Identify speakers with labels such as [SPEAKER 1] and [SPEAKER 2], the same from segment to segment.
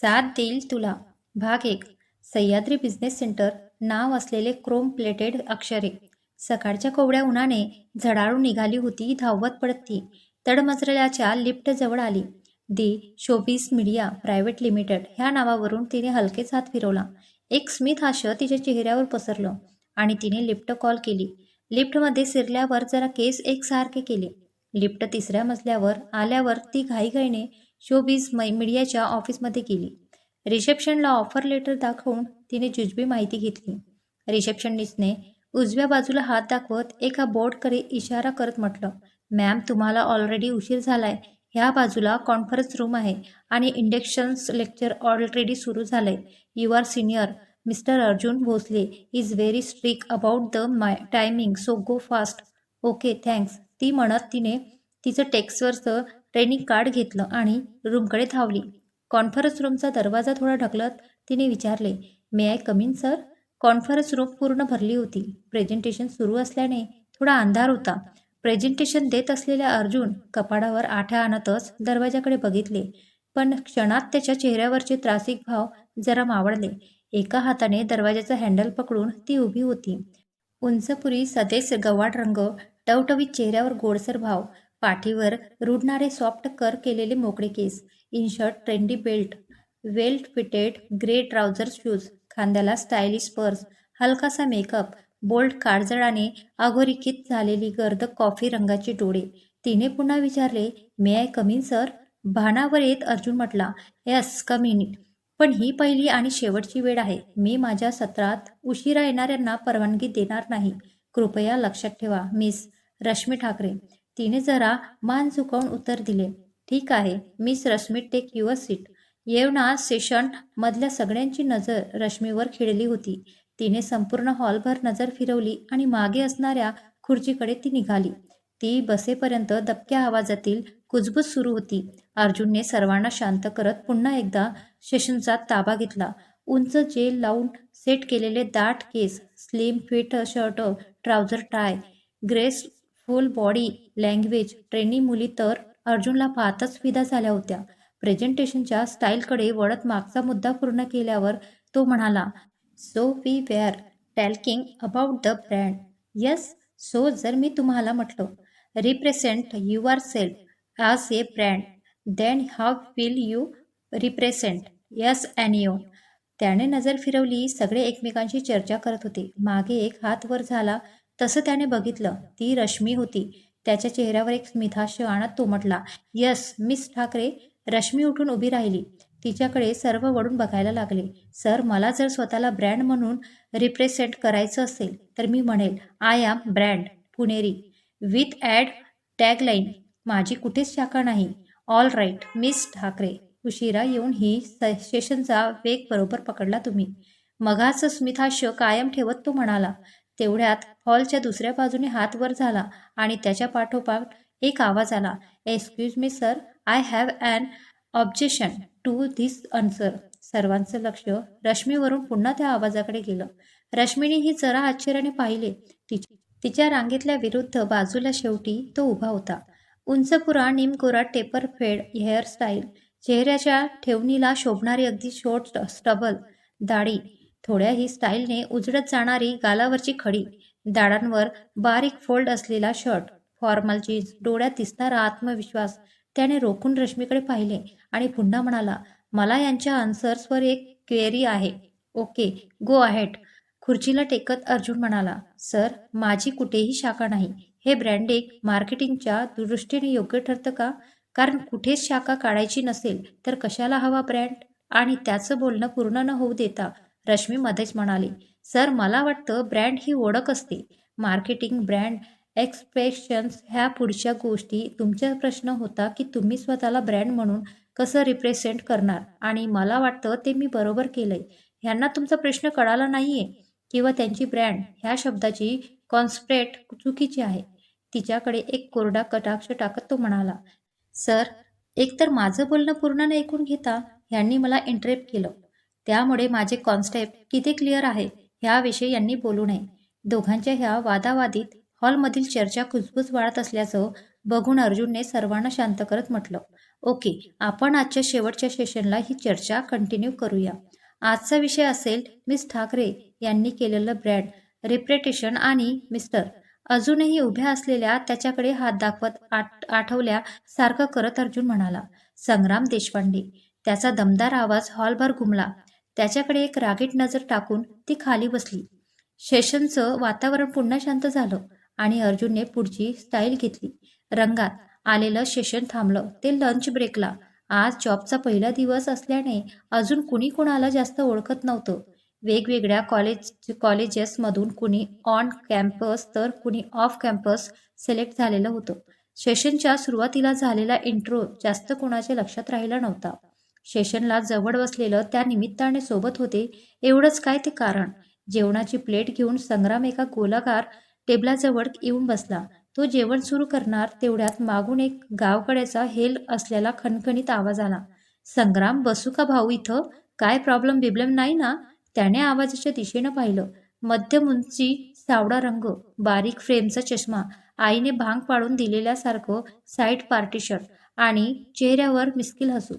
[SPEAKER 1] साथ देईल तुला. भाग एक. सह्याद्री बिझनेस सेंटर नाव असलेले क्रोम प्लेटेड अक्षरे. सकाळच्या कोवड्या उन्हाने झडाळून निघाली होती धावत पडत. ती तडमजल्याच्या लिफ्ट जवळ आली. The Showbiz Media Private Limited ह्या नावावरून तिने हलकेच हात फिरवला. एक स्मित हास्य तिच्या चेहऱ्यावर पसरलं आणि तिने लिफ्ट कॉल केली. लिफ्टमध्ये शिरल्यावर जरा केस एकसारखे केले. लिफ्ट तिसऱ्या मजल्यावर आल्यावर ती घाईघाईने शोबीज मै मीडियाच्या ऑफिसमध्ये गेली. रिसेप्शनला ऑफर लेटर दाखवून तिने जुजबी माहिती घेतली. रिसेप्शनिस्टने उजव्या बाजूला हात दाखवत एका बोर्डकडे इशारा करत म्हटलं मॅम तुम्हाला ऑलरेडी उशीर झालाय. ह्या बाजूला कॉन्फरन्स रूम आहे आणि इंडक्शन्स लेक्चर ऑलरेडी सुरू झालंय. You are senior mister Arjun Bhosale is very strict about the my timing so go fast okay thanks ती म्हणत तिने तिचं टेक्स्टवरचं ट्रेनिंग कार्ड घेतलं आणि रूमकडे धावली. कॉन्फरन्स रूमचा दरवाजा थोडा ढकलत तिने विचारले may I come in sir conference room पूर्ण भरली होती. प्रेझेंटेशन सुरू असल्याने थोडा अंधार होता. प्रेझेंटेशन देत असलेल्या अर्जुन कपाडावर आठ्या आणतच दरवाजाकडे बघितले. पण क्षणात त्याच्या चेहऱ्यावरचे त्रासिक भाव जरा मावळले. एका हाताने दरवाजाचा हँडल पकडून ती उभी होती. उंचपुरी सदेस गवाड रंग टवटवीत चेहऱ्यावर गोडसर भाव पाठीवर रुडणारे सॉफ्ट कर केलेले मोकळे केस इनशर्ट ट्रेंडी बेल्ट वेल्ट फिटेड ग्रे ट्राउझर शूज खांद्याला स्टायलिश पर्स हलकासा मेकअप बोल्ड काळजळाने अघोरेखित झालेली गर्द कॉफी रंगाचे डोळे. तिने पुन्हा विचारले मे आय कमिन सर भानावर येत अर्जुन म्हटला यस कमिन पण ही पहिली आणि शेवटची वेळ आहे. मी माझ्या सत्रात उशिरा येणाऱ्यांना परवानगी देणार नाही. कृपया लक्षात ठेवा मिस रश्मी ठाकरे. तिने जरा मान झुकवून उत्तर दिले. ठीक आहे miss Rashmi take your seat येवना सेशन मधल्या सगळ्यांची नजर रश्मीवर खिळली होती. तिने संपूर्ण हॉलभर नजर फिरवली आणि मागे असणाऱ्या खुर्चीकडे ती निघाली. ती बसेपर्यंत दबक्या आवाजातील कुजबूज सुरू होती. अर्जुनने सर्वांना शांत करत पुन्हा एकदा सेशनचा ताबा घेतला. उंच जेल लावून सेट केलेले दाट केस slim fit shirt trouser tie graceful body language trainee मुली तर अर्जुनला पाहताच फिदा झाल्या होत्या. प्रेझेंटेशनच्या स्टाईलकडे वळत मागचा मुद्दा पूर्ण केल्यावर तो म्हणाला so we were talking about the brand yes so जर मी तुम्हाला म्हटलं represent yourself as a brand then how will you represent yes and you त्याने नजर फिरवली सगळे एकमेकांशी चर्चा करत होते. मागे एक हात वर झाला तसं त्याने बघितलं. ती रश्मी होती. त्याच्या चेहऱ्यावर एक स्मिथाश आणत तो म्हटला यस मिस ठाकरे. रश्मी उठून उभी राहिली. तिच्याकडे सर्व वळून बघायला लागले. सर मला जर स्वतःला ब्रँड म्हणून रिप्रेझेंट करायचं असेल तर मी म्हणेल I am brand. Puneri. With ad tagline. माझी कुठेच शाखा नाही. All right miss Thackeray. उशिरा येऊन ही सेशनचा वेग बरोबर पकडला तुम्ही. मघाचं स्मितास्य कायम ठेवत तो म्हणाला तेवढ्यात हॉलच्या दुसऱ्या बाजूने हात वर झाला आणि त्याच्या पाठोपाठ एक आवाज आला. Excuse me sir I have an objection to this answer सर्वांचं लक्ष रश्मीवरून पुन्हा त्या आवाजाकडे गेलं. रश्मीने ही जरा आश्चर्याने पाहिले. तिची तिच्या रांगेतल्या विरुद्ध बाजूला शेवटी तो उभा होता. उंचपुरा निमकोरा टेपर फेड हेअरस्टाईल. चेहऱ्याच्या ठेवणीला शोभणारी अगदी शॉर्ट स्टबल दाढी थोड्याही स्टाईलने उजळत जाणारी गालावरची खडी दाडांवर बारीक फोल्ड असलेला शर्ट फॉर्मल जीन्स डोळ्यात दिसणारा आत्मविश्वास त्याने रोखून रश्मीकडे पाहिले आणि पुन्हा म्हणाला मला यांच्या आन्सर्सवर एक क्वेरी आहे. ओके गो अहेट खुर्चीला टेकत अर्जुन म्हणाला सर माझी कुठेही शाखा नाही. हे ब्रँडिंग मार्केटिंगच्या दृष्टीने योग्य ठरतं का? कारण कुठेच शाखा काढायची नसेल तर कशाला हवा ब्रँड? आणि त्याचं बोलणं पूर्ण न होऊ देता रश्मी मध्येच म्हणाली सर मला वाटतं ब्रँड ही ओळख असते. मार्केटिंग ब्रँड एक्सप्रेशन्स ह्या पुढच्या गोष्टी तुमचा प्रश्न होता की तुम्ही स्वतःला ब्रँड म्हणून कसं रिप्रेझेंट करणार? आणि मला वाटतं ते मी बरोबर केलंय. ह्यांना तुमचा प्रश्न कळाला नाहीये किंवा त्यांची ब्रँड ह्या शब्दाची कॉन्स्प्रेट चुकीची आहे. तिच्याकडे एक कोरडा कटाक्ष टाकत तो म्हणाला सर एकतर माझं बोलणं पूर्ण न ऐकून घेता? ह्यांनी मला इंटरेप्ट केलं. त्यामुळे माझे कॉन्स्टेप किती क्लिअर आहे ह्याविषयी यांनी बोलू नये. दोघांच्या ह्या वादावादीत हॉलमधील चर्चा कुजबुज वाढत असल्याचं बघून अर्जुनने सर्वांना शांत करत म्हटलं. ओके आपण आजच्या शेवटच्या सेशनला ही चर्चा कंटिन्यू करूया. आजचा विषय असेल मिस ठाकरे यांनी केलेलं ब्रँड रिप्रेटेशन आणि मिस्टर अजूनही उभ्या असलेल्या त्याच्याकडे हात दाखवत आठ आठवल्या सारखं करत अर्जुन म्हणाला. संग्राम देशपांडे त्याचा दमदार आवाज हॉलभर घुमला. त्याच्याकडे एक रागीट नजर टाकून ती खाली बसली. सेशनचं वातावरण पुन्हा शांत झालं आणि अर्जुनने पुढची स्टाईल घेतली. रंगात आलेलं सेशन थांबलं. ते लंच ब्रेकला आज जॉबचा पहिला दिवस असल्याने अजून कुणी कुणाला जास्त ओळखत नव्हतं. वेगवेगळ्या कॉलेज कॉलेजेसमधून कुणी ऑन कॅम्पस तर कुणी ऑफ कॅम्पस सिलेक्ट झालेलं होतं. सेशनच्या सुरुवातीला झालेला इंट्रो जास्त कोणाच्या लक्षात राहिला नव्हता. शेषनला जवळ बसलेलं त्या निमित्ताने सोबत होते एवढंच काय ते कारण? जेवणाची प्लेट घेऊन संग्राम एका गोलाकार टेबलाजवळ येऊन बसला. तो जेवण सुरू करणार तेवढ्यात मागून एक गावकड्याचा हेल असलेला खणखणीत आवाज आला. संग्राम बसू का भाऊ इथं? काय प्रॉब्लेम बिब्लेम नाही ना? त्याने आवाजाच्या दिशेनं पाहिलं. मध्यम उंची सावळा रंग बारीक फ्रेमचा चष्मा आईने भांग पाडून दिलेल्यासारखं साईड पार्टिशन आणि चेहऱ्यावर मिस्किल हसू.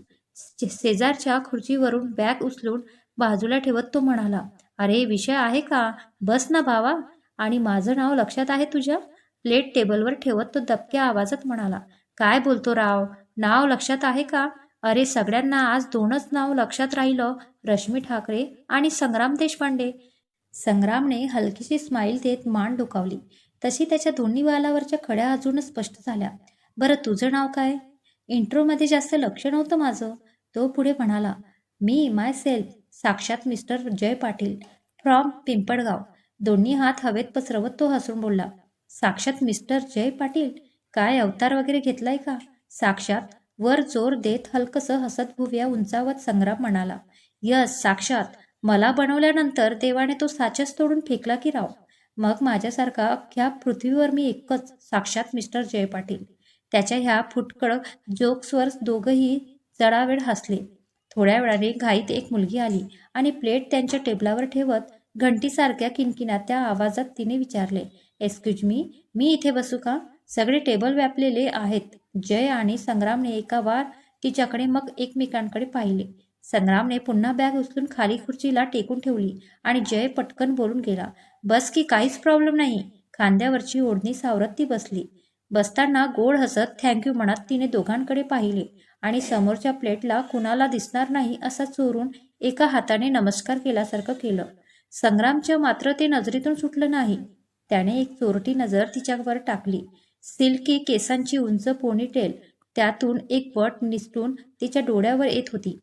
[SPEAKER 1] शेजारच्या खुर्चीवरून बॅग उचलून बाजूला ठेवत तो म्हणाला अरे विषय आहे का? बस ना भावा. आणि माझं नाव लक्षात आहे तुझ्या? प्लेट टेबलवर ठेवत तो दबक्या आवाजात म्हणाला काय बोलतो राव? नाव लक्षात आहे का? अरे सगळ्यांना आज दोनच नाव लक्षात राहिलं रश्मी ठाकरे आणि संग्राम देशपांडे. संग्रामने हलकीशी स्माईल देत मान डोकावली. तशी त्याच्या दोन्ही वालावरच्या खड्या अजूनच स्पष्ट झाल्या. बरं तुझं नाव काय? इंट्रोमध्ये जास्त लक्ष नव्हतं माझं. तो पुढे म्हणाला मी माय सेल्फ साक्षात मिस्टर जय पाटील फ्रॉम पिंपळगाव. दोन्ही हात हवेत पसरवत तो हसून बोलला साक्षात मिस्टर जय पाटील? काय अवतार वगैरे घेतलाय का? साक्षात वर जोर देत हलकसं हसत भुव्या उंचावत संग्राम म्हणाला यस साक्षात. मला बनवल्यानंतर देवाने तो साचच तोडून फेकला की राव. मग माझ्यासारखा अख्ख्या पृथ्वीवर मी एकच साक्षात मिस्टर जय पाटील. त्याच्या ह्या फुटकडक जोक्सवर दोघंही जडावेळ हसले. थोड्या वेळाने घाईत एक मुलगी आली आणि प्लेट त्यांच्या टेबलावर ठेवत घंटीसारख्या किनकिना त्या आवाजात तिने विचारले एक्सक्यूज मी मी इथे बसू का? सगळे टेबल व्यापलेले आहेत. जय आणि संग्रामने एका वार तिच्याकडे मग एकमेकांकडे पाहिले. संग्रामने पुन्हा बॅग उचलून खाली खुर्चीला टेकून ठेवली आणि जय पटकन बोलून गेला बस की काहीच प्रॉब्लेम नाही. खांद्यावरची ओढणी सावरत ती बसली. बसताना गोड हसत थँक्यू म्हणत तिने दोघांकडे पाहिले आणि समोरच्या प्लेटला कुणाला दिसणार नाही असा चोरून एका हाताने नमस्कार केल्यासारखं केलं. संग्रामच्या मात्र ते नजरेतून सुटलं नाही. त्याने एक चोरटी नजर तिच्यावर टाकली. सिल्की केसांची उंच पोनीटेल त्यातून एक वट निसटून तिच्या डोळ्यावर येत होती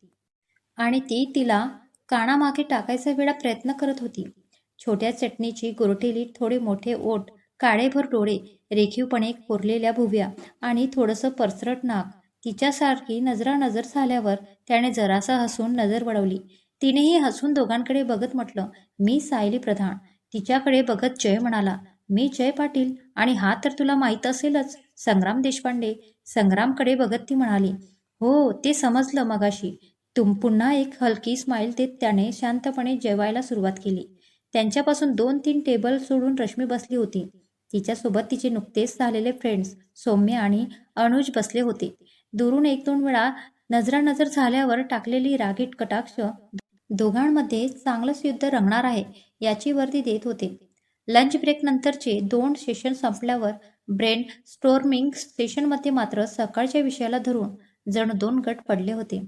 [SPEAKER 1] आणि ती तिला कानामागे टाकायचा वेळा प्रयत्न करत होती. छोट्या चटणीची गोरटेली थोडे मोठे ओठ काळेभर डोळे रेखीवपणे कोरलेल्या भुव्या आणि थोडंसं परसरट नाक तिच्यासारखी नजरानजर झाल्यावर त्याने जरासा हसून नजर वळवली. तिनेही हसून दोघांकडे बघत म्हटलं मी सायली प्रधान. तिच्याकडे बघत जय म्हणाला मी जय पाटील आणि हा तर तुला माहीत असेलच. संग्राम देशपांडे संग्रामकडे बघत ती म्हणाली हो ते समजलं मगाशी. तुम पुन्हा एक हलकी स्माईल देत त्याने शांतपणे जेवायला सुरुवात केली. त्यांच्यापासून दोन तीन टेबल सोडून रश्मी बसली होती. तिच्यासोबत तिचे नुकतेच झालेले फ्रेंड्स सौम्य आणि अनुज बसले होते. दुरून एक दोन वेळा नजरानजर झाल्यावर टाकलेली रागीट कटाक्ष दोघांमध्ये चांगलंच युद्ध रंगणार आहे याची वर्दी देत होते. लंच ब्रेक नंतरचे दोन सेशन संपल्यावर ब्रेन स्टोर्मिंग सेशनमध्ये मात्र सकाळच्या विषयाला धरून जण दोन गट पडले होते.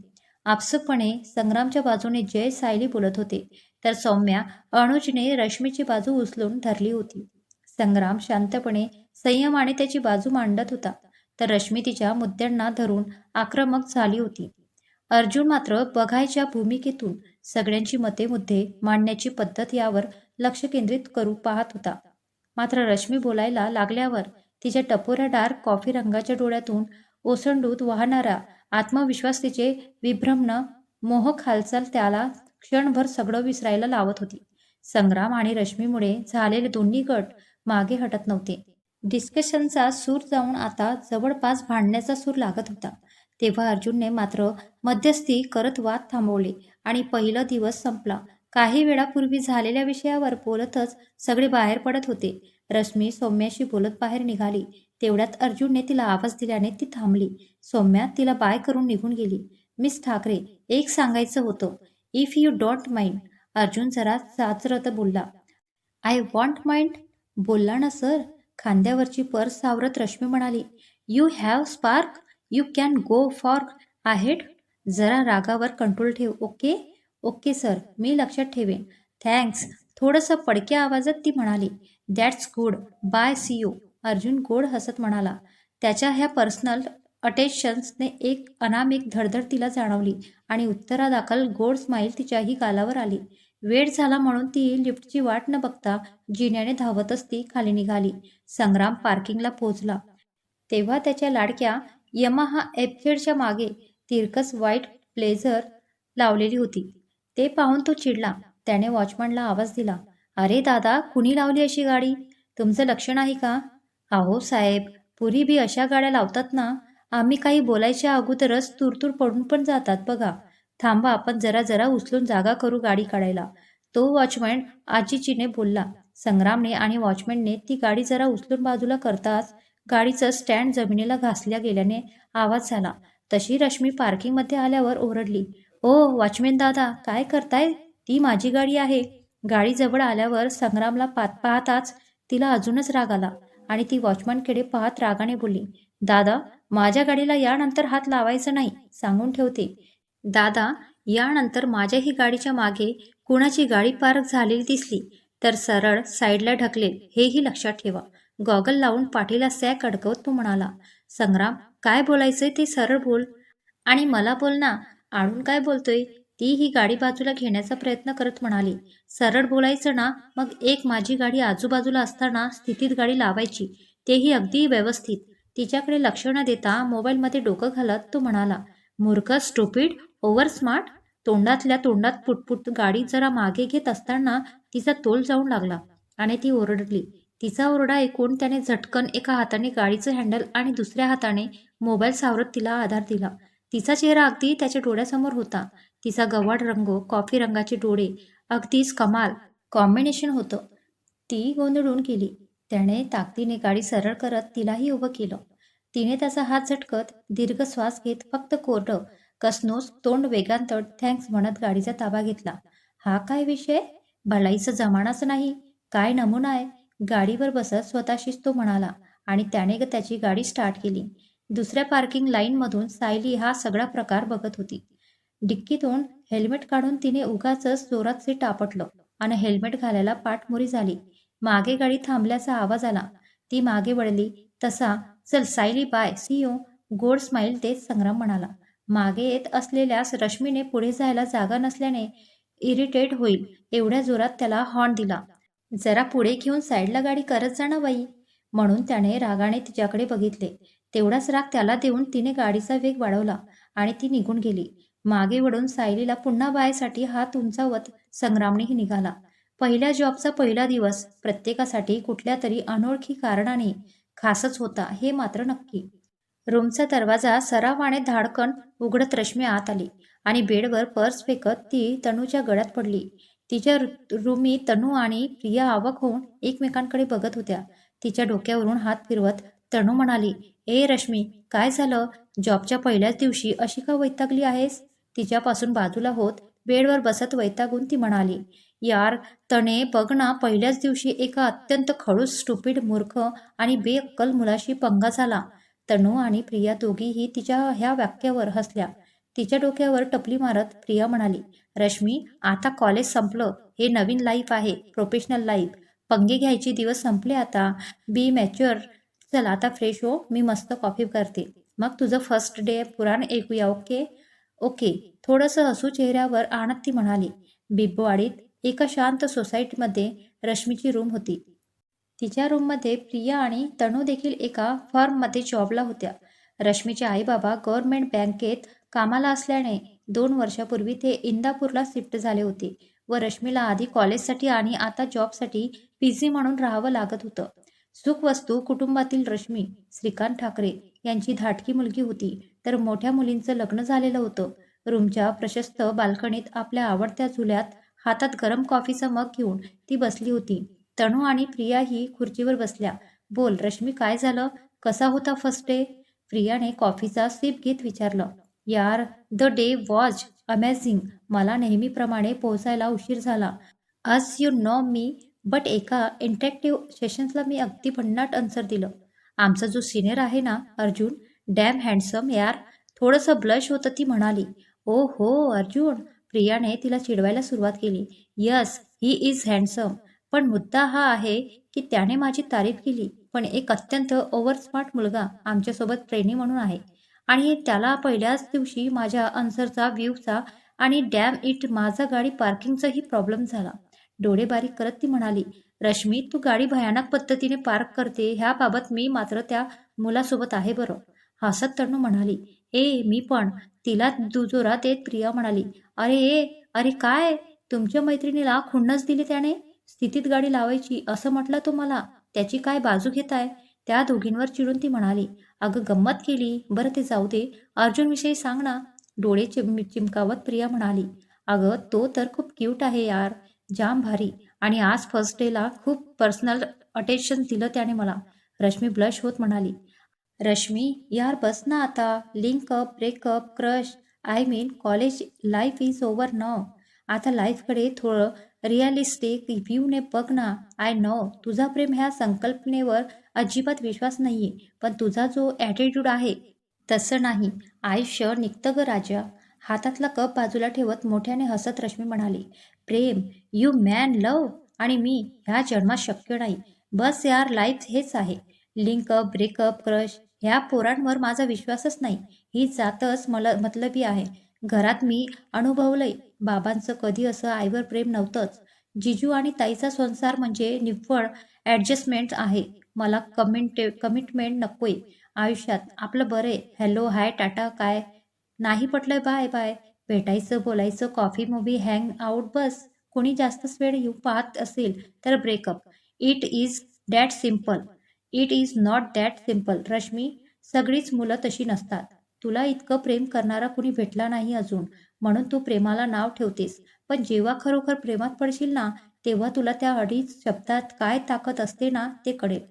[SPEAKER 1] आपसुकपणे संग्रामच्या बाजूने जय सायली बोलत होते तर सौम्या अनुजने रश्मीची बाजू उचलून धरली होती. संग्राम शांतपणे संयम आणि त्याची बाजू मांडत होता. तर रश्मी तिच्या मुद्द्यांना धरून आक्रमक झाली होती. अर्जुन मात्र बघायच्या भूमिकेतून सगळ्यांची मते मुद्दे मांडण्याची पद्धत यावर लक्ष केंद्रित करू पाहत होता. मात्र रश्मी बोलायला लागल्यावर तिच्या टपोऱ्या डार्क कॉफी रंगाच्या डोळ्यातून ओसंडूत वाहणारा आत्मविश्वास तिचे विभ्रमण मोहक हालचाल त्याला क्षणभर सगळं विसरायला लावत होती. संग्राम आणि रश्मीमुळे झालेले दोन्ही गट मागे हटत नव्हते. डिस्कशनचा सूर जाऊन आता जवळपास भांडण्याचा सूर लागत होता. तेव्हा अर्जुनने मात्र मध्यस्थी करत वाद थांबवले आणि पहिला दिवस संपला. काही वेळापूर्वी झालेल्या विषयावर बोलतच सगळे बाहेर पडत होते. रश्मी सौम्याशी बोलत बाहेर निघाली. तेवढ्यात अर्जुनने तिला आवाज दिल्याने ती थांबली. सौम्या तिला बाय करून निघून गेली. मिस ठाकरे एक सांगायचं होतं. If you don't mind Arjun जरा साचरत बोलला. आय वॉन्ट माइंड बोलला ना सर. खांद्यावरची पर्स सावरत रश्मी म्हणाली you have spark you can go for ahead जरा रागावर कंट्रोल ठेव ओके ओके सर मी लक्षात ठेवेन. थँक्स थोडंसं पडक्या आवाजात ती म्हणाली that's good bye see you Arjun गोड हसत म्हणाला. त्याच्या ह्या पर्सनल अटेन्शन्सने एक अनामिक धडधड तिला जाणवली आणि उत्तरादाखल गोड स्माईल तिच्याही गालावर आली. वेळ झाला म्हणून ती लिफ्टची वाट न बघता जिन्याने धावतच ती खाली निघाली. संग्राम पार्किंगला पोहोचला. तेव्हा त्याच्या लाडक्या यमाहा एफझेडच्या मागे तिरकस व्हाईट ब्लेझर लावलेली होती. ते पाहून तो चिडला. त्याने वॉचमनला आवाज दिला. अरे दादा कुणी लावली अशी गाडी? तुमचं लक्ष नाही का? अहो साहेब पुरी बी अशा गाड्या लावतात ना आम्ही काही बोलायच्या अगोदरच तुरतूर पडून पण जातात बघा. थांबा आपण जरा जरा उचलून जागा करू गाडी काढायला. तो वॉचमॅन आजीजीने बोलला संग्रामने आणि वॉचमॅनने ती गाडी जरा उचलून बाजूला करताच गाडीचं स्टँड जमिनीला घासल्या गेल्याने आवाज झाला. तशी रश्मी पार्किंगमध्ये आल्यावर ओरडली ओ वॉचमॅन दादा काय करताय? ती माझी गाडी आहे. गाडी जवळ आल्यावर संग्रामला पात पाहताच तिला अजूनच राग आला आणि ती वॉचमॅनकडे पाहत रागाने बोलली दादा माझ्या गाडीला यानंतर हात लावायचं नाही सांगून ठेवते. दादा यानंतर माझ्याही गाडीच्या मागे कुणाची गाडी पार्क झालेली दिसली तर सरळ साईडला ढकलेल हेही लक्षात ठेवा. गॉगल लावून पाठीला सॅक अडकवत तो म्हणाला संग्राम काय बोलायचंय ते सरळ बोल. आणि मला बोल ना आणून काय बोलतोय? ती ही गाडी बाजूला घेण्याचा प्रयत्न करत म्हणाली. सरळ बोलायचं ना मग एक माझी गाडी आजूबाजूला असताना स्थितीत गाडी लावायची तेही अगदी व्यवस्थित. तिच्याकडे लक्ष न देता मोबाईलमध्ये डोकं घालत तो म्हणाला मूर्ख स्टुपिड ओव्हर स्मार्ट. तोंडातल्या तोंडात पुटपुट गाडी जरा मागे घेत असताना तिचा तोल जाऊन लागला आणि ती ओरडली. तिचा ओरडा ऐकून त्याने झटकन एका हाताने गाडीचं हँडल आणि दुसऱ्या हाताने मोबाईल सावरत तिला आधार दिला. तिचा चेहरा अगदी त्याच्या डोळ्यासमोर होता. तिचा गव्हाड रंग कॉफी रंगाचे डोळे अगदीच कमाल कॉम्बिनेशन होतं. ती गोंधळून गेली. त्याने ताकदीने गाडी सरळ करत तिलाही उभं केलं. तिने त्याचा हात झटकत दीर्घ श्वास घेत फक्त कोरडं कसनोस तोंड वेगांतट थँक्स म्हणत गाडीचा ताबा घेतला. हा काय विषय? भलाईचं जमानाच नाही. काय नमुना आहे? गाडीवर बसत स्वतःशीच तो म्हणाला आणि त्याने त्याची गाडी स्टार्ट केली. दुसऱ्या पार्किंग लाईनमधून सायली हा सगळा प्रकार बघत होती. डिक्कीतून हेल्मेट काढून तिने उगाचच जोरात सीट आपटलं आणि हेल्मेट घालायला पाठमोरी झाली. मागे गाडी थांबल्याचा आवाज आला. ती मागे वळली. तसा चल सायली बाय सी यू. गोड स्माईल देत संग्राम म्हणाला. मागे येत असलेल्यास रश्मीने पुढे जायला जागा नसल्याने इरिटेट होईल. एवढ्या जोरात त्याला हॉर्न दिला. जरा पुढे घेऊन साईडला गाडी करत जा ना बाई. म्हणून त्याने रागाने तिच्याकडे बघितले. तेवढाच राग त्याला देऊन तिने गाडीचा वेग वाढवला आणि ती निघून गेली. मागे वळून सायलीला पुन्हा बायसाठी हात उंचावत संग्रामनेही निघाला. पहिल्या जॉबचा पहिला दिवस प्रत्येकासाठी कुठल्या तरी अनोळखी कारणाने खासच होता हे मात्र नक्की. रूमचा दरवाजा सरावाने धाडकन उघडत रश्मी आत आली आणि बेडवर पर्स फेकत ती तनूच्या गळ्यात पडली. तिच्या रु- रूमी तनू आणि प्रिया आवक होऊन एकमेकांकडे बघत होत्या. तिच्या डोक्यावरून हात फिरवत तनू म्हणाली ए रश्मी काय झालं? जॉबच्या पहिल्याच दिवशी अशी का वैतागली आहेस? तिच्यापासून बाजूला होत बेडवर बसत वैतागून ती म्हणाली यार तणे बघ ना पहिल्याच दिवशी एका अत्यंत खडूस स्टुपिड मूर्ख आणि बेअक्कल मुलाशी पंगा झाला. तनू आणि प्रिया दोघीही तिच्या ह्या वाक्यावर हसल्या. तिच्या डोक्यावर टपली मारत प्रिया म्हणाली रश्मी आता कॉलेज संपलं. हे नवीन लाईफ आहे प्रोफेशनल लाईफ पंगे घ्यायचे दिवस संपले आता. बी मॅच्युअर चल आता फ्रेश हो. मी मस्त कॉफी करते. मग तुझं फर्स्ट डे पुराण ऐकूया ओके ओके थोडंसं हसू चेहऱ्यावर आणत ती म्हणाली. बिबवाडीत एका शांत सोसायटीमध्ये रश्मीची रूम होती. तिच्या रूममध्ये प्रिया आणि तनू देखील एका फर्ममध्ये जॉबला होत्या. रश्मीचे आई बाबा गव्हर्नमेंट बँकेत कामाला असल्याने दोन वर्षापूर्वी ते इंदापूरला शिफ्ट झाले होते व रश्मीला आधी कॉलेजसाठी आणि आता जॉबसाठी पीजी म्हणून राहावं लागत होतं. सुखवस्तू कुटुंबातील रश्मी श्रीकांत ठाकरे यांची धाटकी मुलगी होती. तर मोठ्या मुलींचं लग्न झालेलं होतं. रूमच्या प्रशस्त बाल्कनीत आपल्या आवडत्या झुल्यात हातात गरम कॉफीचा मग घेऊन ती बसली होती. तणू आणि प्रिया ही खुर्चीवर बसल्या. बोल रश्मी काय झालं? कसा होता फर्स्ट डे प्रियाने कॉफीचा सिप घेत विचारलं. यार द डे वॉज अमेझिंग मला नेहमीप्रमाणे पोहोचायला उशीर झाला. आज यू नो मी बट एका इंटरॅक्टिव्ह सेशन्सला मी अगदी भन्नाट आन्सर दिलं. आमचा जो सिनियर आहे ना अर्जुन डॅम हँडसम यार. थोडंसं ब्लश होतं ती म्हणाली. ओ हो अर्जुन. प्रियाने तिला चिडवायला सुरुवात केली. यस ही इज हँडसम पण मुद्दा हा आहे की त्याने माझी तारीफ केली पण एक अत्यंत ओव्हर स्मार्ट मुलगा आमच्यासोबत ट्रेनी म्हणून आहे. आणि त्याला पहिल्याच दिवशी माझ्या अन्सरचा व्ह्यूचा आणि डॅम इट माझा गाडी पार्किंगचाही प्रॉब्लेम झाला. डोळे बारीक करत ती म्हणाली रश्मी तू गाडी भयानक पद्धतीने पार्क करते ह्याबाबत मी मात्र त्या मुलासोबत आहे बरं. हसत तणू म्हणाली ए मी पण. तिला दुजोरा देत प्रिया म्हणाली अरे ए अरे काय? तुमच्या मैत्रिणीला खुन्नस दिली त्याने? स्थितीत गाडी लावायची असं म्हटलं तो मला. त्याची काय बाजू घेताय? त्या दोघींवर चिडून ती म्हणाली अगं गंमत केली. बरं ते जाऊ दे. अर्जुनविषयी सांग ना. डोळे चिम चिमकावत प्रिया म्हणाली अगं तो तर खूप क्यूट आहे यार. जाम भारी. आणि आज फर्स्ट डेला खूप पर्सनल अटेन्शन दिलं त्याने मला. रश्मी ब्लश होत म्हणाली रश्मी यार बस ना आता. Linkup breakup crush I mean college life is over न आता लाईफकडे थोडं रिअलिस्टिक व्ह्यूने बघ ना. आय नो तुझा प्रेम ह्या संकल्पनेवर अजिबात विश्वास नाहीये. पण तुझा जो ॲटिट्यूड आहे तसं नाही. आयुष्य निघतं ग राजा. हातातला कप बाजूला ठेवत मोठ्याने हसत रश्मी म्हणाली प्रेम यू मॅन लव आणि मी ह्या जन्मात शक्य नाही. बस यार लाईफ हेच आहे. लिंकअप ब्रेकअप क्रश ह्या पोरांवर माझा विश्वासच नाही. ही जातच मला मतलबी आहे. घरात मी अनुभवलंय बाबांचं कधी असं आईवर प्रेम नव्हतंच. जिजू आणि ताईचा संसार म्हणजे निव्वळ ॲडजस्टमेंट आहे. मला कमिट कमिटमेंट नकोय. आयुष्यात आपलं बरे हॅलो हाय टाटा काय? नाही पटलं बाय बाय भेटायचं बोलायचं कॉफी मुव्ही हँग आउट बस. कोणी जास्तच वेळ येऊ पाहत असेल तर breakup it is that simple it is not that simple Rashmi सगळीच मुलं तशी नसतात. तुला इतकं प्रेम करणारा कुणी भेटला नाही अजून म्हणून तू प्रेमाला नाव ठेवतेस. पण जेव्हा खरोखर प्रेमात पडशील ना तेव्हा तुला त्या अडीच शब्दात काय ताकद असते ना ते कळेल.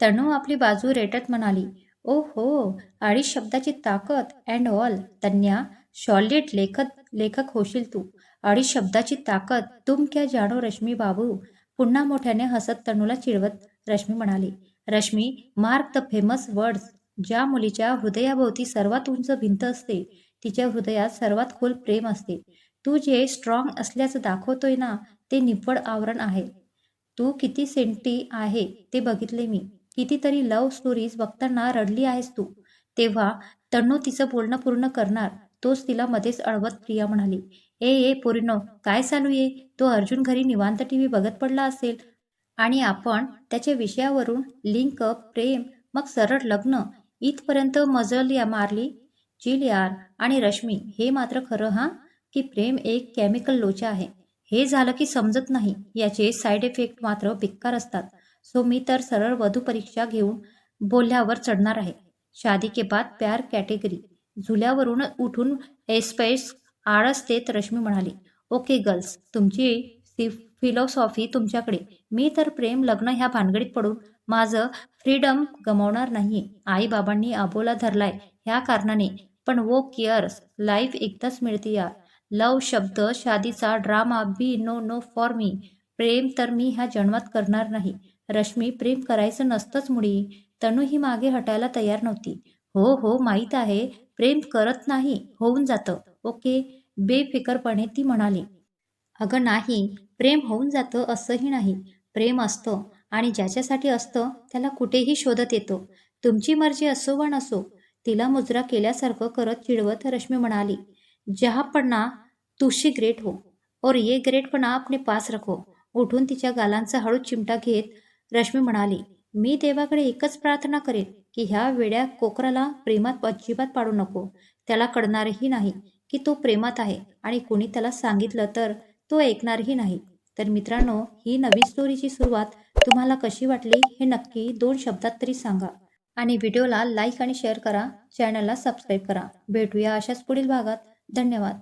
[SPEAKER 1] तणू आपली बाजू रेटत म्हणाली ओ हो अडीच शब्दाची ताकद अँड ऑल तन्या सॉलिड लेखक लेखक होशील तू. अडीच शब्दाची ताकद तुम क्या जाणो रश्मी बाबू. पुन्हा मोठ्याने हसत तणूला चिडवत रश्मी म्हणाली Rashmi mark the famous words ज्या मुलीच्या हृदयाभोवती सर्वात उंच भिंत असते तिच्या हृदयात सर्वात खोल प्रेम असते. तू जे स्ट्रॉंग असल्याचं दाखवतोय ना ते निव्वळ आवरण आहे. तू किती सेंटी आहे ते बघितले मी. कितीतरी लव्ह स्टोरीज बघताना रडली आहेस तू. तेव्हा तण्णू तिचं बोलणं पूर्ण करणार. तोच तिला मध्येच अडवत प्रिया म्हणाली ए ए पोरिनो काय चालू आहे? तो अर्जुन घरी निवांत टी व्ही बघत पडला असेल. आणि आपण त्याच्या विषयावरून लिंक प्रेम मग सरळ लग्न इथपर्यंत मजल या मारली चिल यार आणि रश्मी हे मात्र खरं हां? की प्रेम एक केमिकल लोचा आहे. हे झालं की समजत नाही याचे साईड इफेक्ट मात्र बेकार असतात. सो मी तर सरळ वधू परीक्षा घेऊन बोलल्यावर चढणार आहे. शादी के बाद प्यार कॅटेगरी झुल्यावरून उठून एस्पेस आळस देत रश्मी म्हणाली. ओके गर्ल्स तुमची सिफ फिलॉसॉफी तुमच्याकडे. मी तर प्रेम लग्न ह्या भानगडीत पडून माझं फ्रीडम गमावणार नाही आई बाबांनी आबोला धरलाय ह्या कारणाने. पण वो केअर्स लाईफ एकदाच मिळते यार. लव शब्द शादीचा drama be no no for me प्रेम तर मी ह्या जन्मात करणार नाही. रश्मी प्रेम करायचं नसतंच मुळी तनू ही मागे हटायला तयार नव्हती. हो हो माहीत आहे. प्रेम करत नाही होऊन जातं. ओके? बेफिकरपणे ती म्हणाली. अगं नाही. प्रेम होऊन जातं असंही नाही. प्रेम असतं आणि ज्याच्यासाठी असतं त्याला कुठेही शोधत येतो. तुमची मर्जी असो वा नसो तिला मुजरा केल्यासारखं करत चिडवत रश्मी म्हणाली जहापणा तुशी ग्रेट हो. और ये ग्रेटपणा आपणे पास रखो. उठून तिच्या गालांचा हळू चिमटा घेत रश्मी म्हणाली मी देवाकडे एकच प्रार्थना करेन की ह्या वेड्या कोकराला प्रेमात अजिबात पाडू नको. त्याला कळणारही नाही की तो प्रेमात आहे आणि कुणी त्याला सांगितलं तर तो ऐकणारही नाही. तर मित्रांनो ही नवीन स्टोरीची सुरुवात तुम्हाला कशी वाटली हे नक्की दोन शब्दात तरी सांगा. आणि व्हिडिओला लाईक आणि शेअर करा. चॅनलला सबस्क्राईब करा. भेटूया अशाच पुढील भागात. धन्यवाद.